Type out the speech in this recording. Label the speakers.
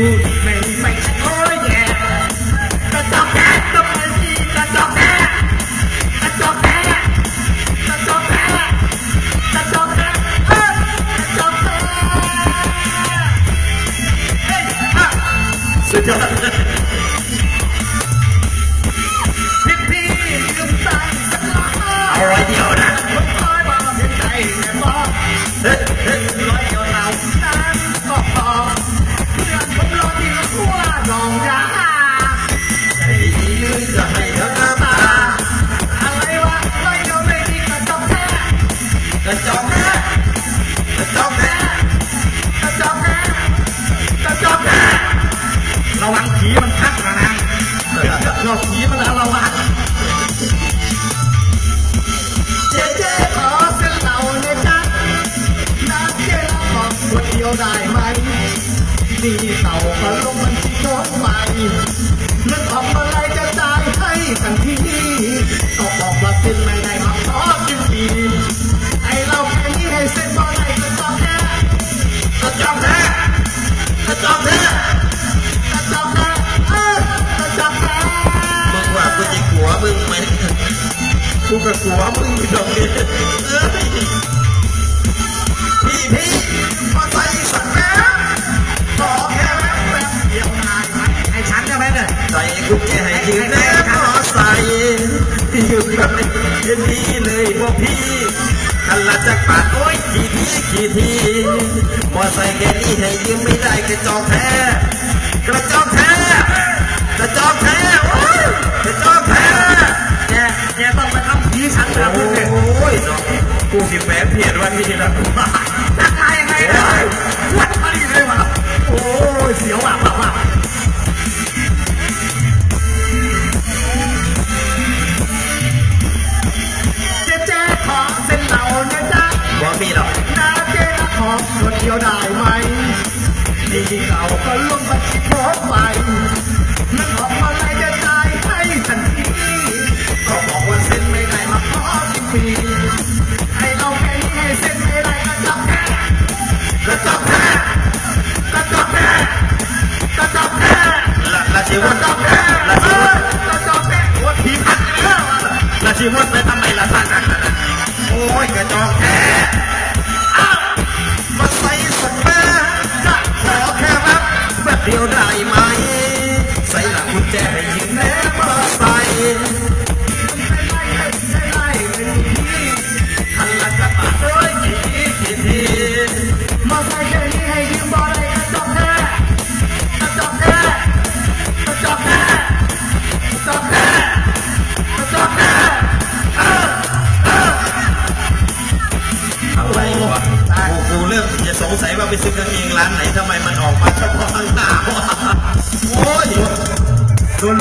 Speaker 1: มีวุฒิไม่ไม่โอ้ยแย่กระจอกแท้ต้องมาดีกระจอกแท้กระจอกแท้กระจอกแท้กระจอกแท้เฮ้ยกระจอกแท้เฮ้ยอะสุดยอดพี่พี่ลืมใจสักหน่อย
Speaker 2: เอาร้อยเดียว
Speaker 1: ยวได้ไหมนี่เต่าก็ลงบัญชีโน้ตใหม่เรื่ออกมาไรจะจ่ายให้ทันทีก็บอกว่าเส้นไม่ได้มาขอกินฟรีไอเราแค่นี้ให้เส้นบ่ได้ก็ต้องแค่
Speaker 2: กระจอกแท้กระจอกแท้
Speaker 1: กระจอกแค่เออกระจอกแค่
Speaker 2: มึงว่ากูจะกลัวมึงไหมกูก็กลัวมึงอยู่ตรงนี้ ใส่กุญแจให้ยืนแน่พอใส่ที่อยู่กับเห็นดีเลยพวกพี่คันละจักรบาทโอ้ยกี่ทีกี่ทีพอใส่แค่นี้ให้ยืมไม่ได้กระจอกแท้กระจอกแท้กระจอกแท้โอ้ยกระจอกแท้
Speaker 1: แกแกต้องไปทำผีฉันนะ
Speaker 2: โอ้
Speaker 1: เพื่อน
Speaker 2: ยเนาะกูสิแฝงเพียรวันนี้ละ
Speaker 1: ดียวได้ไหมดีเก่าก็ลงบัญชีโพสต์ไปเงินออกมาเลยจะจ่ายให้ทันทีก็บอกว่าเซ็นไม่ได้มาขอกินฟรีให้เราแค่นี้ให้เซ็นไม่ได้ก็จับแค่ก็จับแค่ก็จับแค่ก็จับแค่
Speaker 2: ละละชีวัน
Speaker 1: จับแค่
Speaker 2: ละชีวั
Speaker 1: อนก็จับแค่โอ้ยผีพันเรื่องอะ
Speaker 2: ละชีวันไปทำไมละท่านโอ้ยกระจอกแท้ แบ งสั
Speaker 1: ย
Speaker 2: ว่าไปซื้อกางเกงร้านไหนทำไมมันออกมาเฉพาะข้างหน้าโอ้ย
Speaker 1: โดน